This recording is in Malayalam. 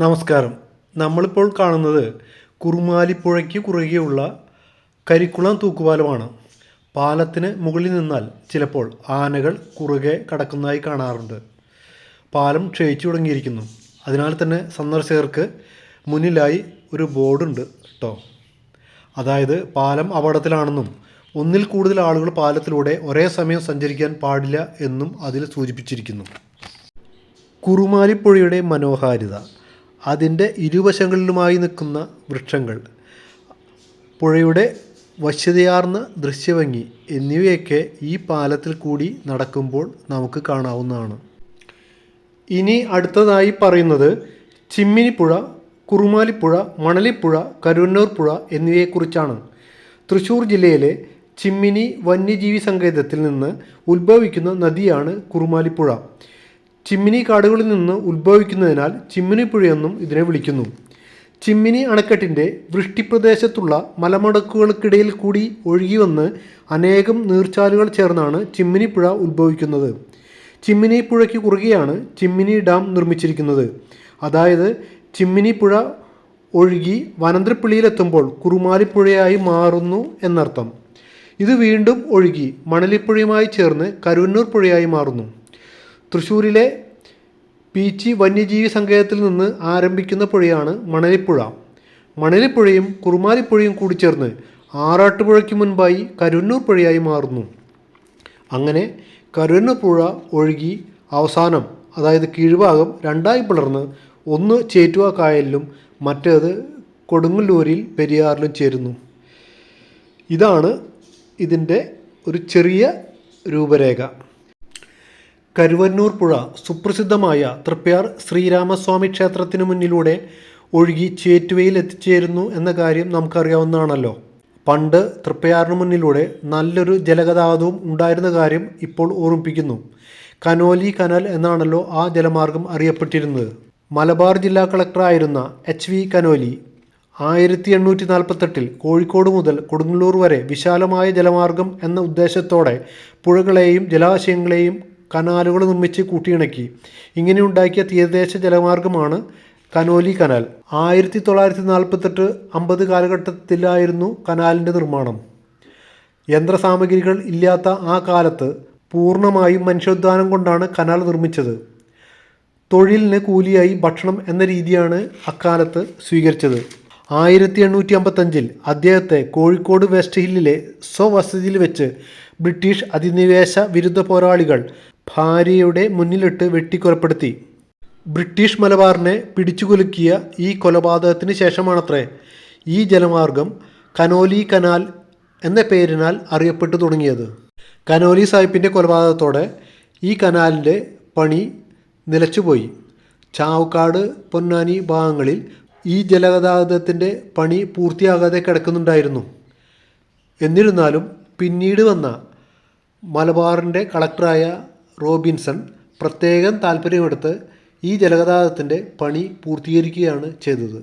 നമസ്കാരം. നമ്മളിപ്പോൾ കാണുന്നത് കുറുമാലിപ്പുഴയ്ക്ക് കുറുകെയുള്ള കരിക്കുളം തൂക്കുപാലമാണ്. പാലത്തിന് മുകളിൽ നിന്നാൽ ചിലപ്പോൾ ആനകൾ കുറുകെ കടക്കുന്നതായി കാണാറുണ്ട്. പാലം ക്ഷയിച്ചു തുടങ്ങിയിരിക്കുന്നു. അതിനാൽ തന്നെ സന്ദർശകർക്ക് മുന്നിലായി ഒരു ബോർഡുണ്ട് കേട്ടോ അതായത് പാലം അപകടത്തിലാണെന്നും ഒന്നിൽ കൂടുതൽ ആളുകൾ പാലത്തിലൂടെ ഒരേ സമയം സഞ്ചരിക്കാൻ പാടില്ല എന്നും അതിൽ സൂചിപ്പിച്ചിരിക്കുന്നു. കുറുമാലിപ്പുഴയുടെ മനോഹാരിത. അതിന്റെ ഇരുവശങ്ങളിലുമായി നിൽക്കുന്ന വൃക്ഷങ്ങൾ പുഴയുടെ വശ്യതയാർന്ന ദൃശ്യഭംഗി എന്നിവയൊക്കെ ഈ പാലത്തിൽ കൂടി നടക്കുമ്പോൾ നമുക്ക് കാണാവുന്നതാണ്. ഇനി അടുത്തതായി പറയുന്നത് ചിമ്മിനിപ്പുഴ കുറുമാലിപ്പുഴ മണലിപ്പുഴ കരുവന്നൂർ പുഴ എന്നിവയെക്കുറിച്ചാണ്. തൃശ്ശൂർ ജില്ലയിലെ ചിമ്മിനി വന്യജീവി സങ്കേതത്തിൽ നിന്ന് ഉത്ഭവിക്കുന്ന നദിയാണ് കുറുമാലിപ്പുഴ. ചിമ്മിനി കാടുകളിൽ നിന്ന് ഉത്ഭവിക്കുന്നതിനാൽ ചിമ്മിനി പുഴയെന്നും ഇതിനെ വിളിക്കുന്നു. ചിമ്മിനി അണക്കെട്ടിന്റെ വൃഷ്ടിപ്രദേശത്തുള്ള മലമടക്കുകൾക്കിടയിൽ കൂടി ഒഴുകി വന്ന് അനേകം നീർച്ചാലുകൾ ചേർന്നാണ് ചിമ്മിനി പുഴ ഉത്ഭവിക്കുന്നത്. ചിമ്മിനി പുഴയ്ക്ക് കുറുകെയാണ് ചിമ്മിനി ഡാം നിർമ്മിച്ചിരിക്കുന്നത്. അതായത് ചിമ്മിനി പുഴ ഒഴുകി വനന്തരപ്പിള്ളിയിലെത്തുമ്പോൾ കുറുമാലിപ്പുഴയായി മാറുന്നു എന്നർത്ഥം. ഇത് വീണ്ടും ഒഴുകി മണലിപ്പുഴയുമായി ചേർന്ന് കരുവന്നൂർ പുഴയായി മാറുന്നു. തൃശ്ശൂരിലെ പീച്ചി വന്യജീവി സങ്കേതത്തിൽ നിന്ന് ആരംഭിക്കുന്ന പുഴയാണ് മണലിപ്പുഴ. മണലിപ്പുഴയും കുറുമാലിപ്പുഴയും കൂടി ചേർന്ന് ആറാട്ടുപുഴയ്ക്ക് മുൻപായി കരുവന്നൂർ പുഴയായി മാറുന്നു. അങ്ങനെ കരുവന്നൂർ പുഴ ഒഴുകി അവസാനം അതായത് കീഴ്ഭാഗം രണ്ടായി പിളർന്ന് ഒന്ന് ചേറ്റുവ കായലിലും മറ്റേത് കൊടുങ്ങല്ലൂരിൽ പെരിയാറിലും ചേരുന്നു. ഇതാണ് ഇതിന്റെ ഒരു ചെറിയ രൂപരേഖ. കരുവന്നൂർ പുഴ സുപ്രസിദ്ധമായ തൃപ്പയാർ ശ്രീരാമസ്വാമി ക്ഷേത്രത്തിനു മുന്നിലൂടെ ഒഴുകി ചേറ്റുവയിൽ എത്തിച്ചേരുന്നു എന്ന കാര്യം നമുക്കറിയാവുന്നതാണല്ലോ. പണ്ട് തൃപ്പയാറിന് മുന്നിലൂടെ നല്ലൊരു ജലഗതാഗതവും ഉണ്ടായിരുന്ന കാര്യം ഇപ്പോൾ ഓർമ്മിപ്പിക്കുന്നു. കനോലി കനൽ എന്നാണല്ലോ ആ ജലമാർഗം അറിയപ്പെട്ടിരുന്നത്. മലബാർ ജില്ലാ കളക്ടറായിരുന്ന എച്ച് വി കനോലി ആയിരത്തി എണ്ണൂറ്റി നാൽപ്പത്തെട്ടിൽ കോഴിക്കോട് മുതൽ കൊടുങ്ങല്ലൂർ വരെ വിശാലമായ ജലമാർഗം എന്ന ഉദ്ദേശത്തോടെ പുഴകളെയും ജലാശയങ്ങളെയും കനാലുകൾ നിർമ്മിച്ച് കൂട്ടിയിണക്കി. ഇങ്ങനെ ഉണ്ടാക്കിയ തീരദേശ ജലമാർഗമാണ് കനോലി കനാൽ. ആയിരത്തി തൊള്ളായിരത്തി നാൽപ്പത്തെട്ട് അമ്പത് കാലഘട്ടത്തിലായിരുന്നു കനാലിന്റെ നിർമ്മാണം. യന്ത്രസാമഗ്രികൾ ഇല്ലാത്ത ആ കാലത്ത് പൂർണമായും മനുഷ്യോദ്ധാനം കൊണ്ടാണ് കനാൽ നിർമ്മിച്ചത്. തൊഴിലിന് കൂലിയായി ഭക്ഷണം എന്ന രീതിയാണ് അക്കാലത്ത് സ്വീകരിച്ചത്. ആയിരത്തി എണ്ണൂറ്റി അമ്പത്തഞ്ചിൽ അദ്ദേഹത്തെ കോഴിക്കോട് വെസ്റ്റ് ഹില്ലിലെ സ്വവസതിയിൽ വെച്ച് ബ്രിട്ടീഷ് അധിനിവേശ വിരുദ്ധ പോരാളികൾ ഭാര്യയുടെ മുന്നിലിട്ട് വെട്ടിക്കൊലപ്പെടുത്തി. ബ്രിട്ടീഷ് മലബാറിനെ പിടിച്ചുകുലുക്കിയ ഈ കൊലപാതകത്തിന് ശേഷമാണത്രേ ഈ ജലമാർഗം കനോലി കനാൽ എന്ന പേരിനാൽ അറിയപ്പെട്ടു തുടങ്ങിയത്. കനോലി സാഹിബിന്റെ കൊലപാതകത്തോടെ ഈ കനാലിന്റെ പണി നിലച്ചുപോയി. ചാവക്കാട് പൊന്നാനി ഭാഗങ്ങളിൽ ഈ ജലഗതാഗതത്തിന്റെ പണി പൂർത്തിയാകാതെ കിടക്കുന്നുണ്ടായിരുന്നു. എന്നിരുന്നാലും പിന്നീട് വന്ന മലബാറിന്റെ കളക്ടറായ റോബിൻസൺ പ്രത്യേകം താല്പര്യമെടുത്ത് ഈ ജലഗതാഗതത്തിന്റെ പണി പൂർത്തീകരിക്കുകയാണ് ചെയ്തത്.